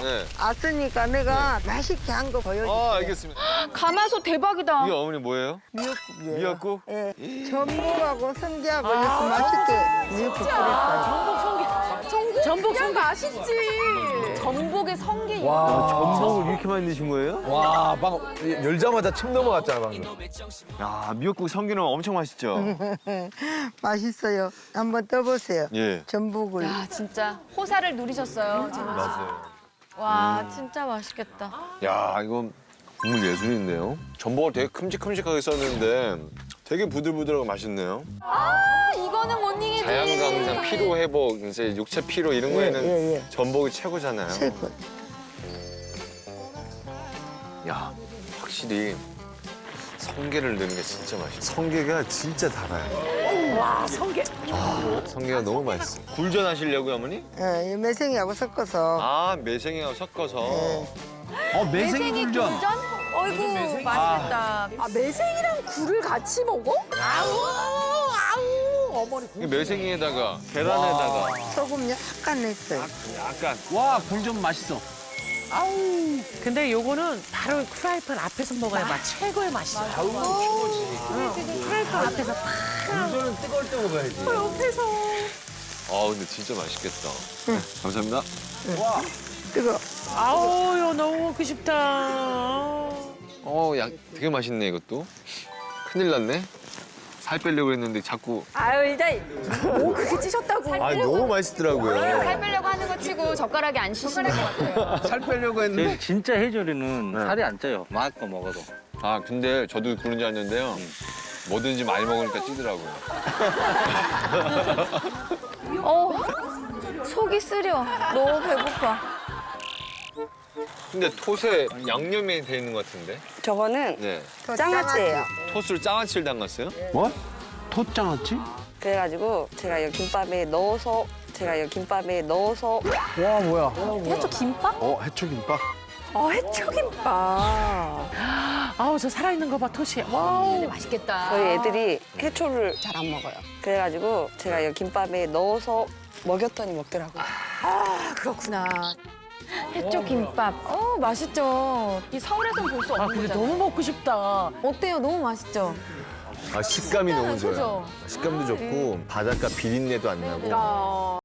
네. 왔으니까 내가 맛있게 한 거 보여줄게. 아 알겠습니다. 가마솥 대박이다. 이게 어머니 뭐예요? 미역국이에요. 미역국? 예. 전복하고 성게하고 이렇게 맛있게 미역국 끓였어요. 전복 성게 맛있지. 전복에 성게 와 전복을 이렇게 많이 드신 거예요? 와, 막 열자마자 침 넘어갔잖아, 방금. 야 미역국 성게는 엄청 맛있죠. 맛있어요. 한번 떠보세요. 예. 전복을. 야 진짜 호사를 누리셨어요. 맞아요. 와 진짜 맛있겠다. 야 이건 국물 예술인데요. 전복을 되게 큼직큼직하게 썼는데 되게 부들부들하고 맛있네요. 아 이거는 못 이기지. 자연 강장 피로 회복, 이제 육체 피로 이런 예, 거에는 예, 예. 전복이 최고잖아요. 최고. 야 확실히 성게를 넣는 게 진짜 맛있어. 성게가 진짜 달아요. 와 성게. 성게가 너무 맛있어. 굴전 하시려고요, 어머니? 예, 이 매생이하고 섞어서. 아 매생이하고 섞어서. 예. 어, 매생이 굴전. 어이구 맛있겠다. 아 매생이랑 굴을 같이 먹어? 이 매생이에다가 계란에다가 소금 약간 냈어요. 약간 와, 굴전 맛있어. 근데 요거는 바로 프라이팬 앞에서 먹어야 맛 최고의 맛이야. 프라이팬 앞에서 굴전은 뜨거울 때 먹어야지. 아 근데 진짜 맛있겠다. 네, 감사합니다. 뜨거. 아우 요 너무 먹고 싶다. 어, 야, 되게 맛있네 이것도. 큰일 났네. 살 빼려고 했는데 자꾸 아유 일단 오 그게 찌셨다고. 아 너무 맛있더라고요. 살 빼려고 하는 거 치고 젓가락이 안 쉬시는 것 같아요. 살 빼려고 했는데. 제 진짜 해조류는 네. 살이 안 쪄요. 마음껏 먹어도. 아 근데 저도 그런 줄 알았는데요. 뭐든지 많이 먹으니까 찌더라고요. 어 속이 쓰려. 너무 배고파. 근데 톳에 양념이 돼 있는 것 같은데. 저거는 네. 장아찌예요. 톳을 장아찌를 담갔어요? 뭐? 톳장아찌? 그래가지고 제가 이 김밥에 넣어서 제가 이 김밥에 넣어서 와, 뭐야. 해초 김밥? 어, 해초김밥? 어 해초김밥. 아우 저 살아있는 거 봐 토시. 와우. 근데 맛있겠다. 저희 애들이 해초를 잘 안 먹어요. 그래가지고 제가 이 김밥에 넣어서 먹였더니 먹더라고요. 아, 그렇구나. 해초 김밥. 어 맛있죠. 이 서울에선 볼수아 없는 근데 거잖아요. 너무 먹고 싶다. 어때요? 너무 맛있죠? 아 식감이 너무 그죠? 좋아요. 식감도 좋고 바닷가 비린내도 안 나고. 아.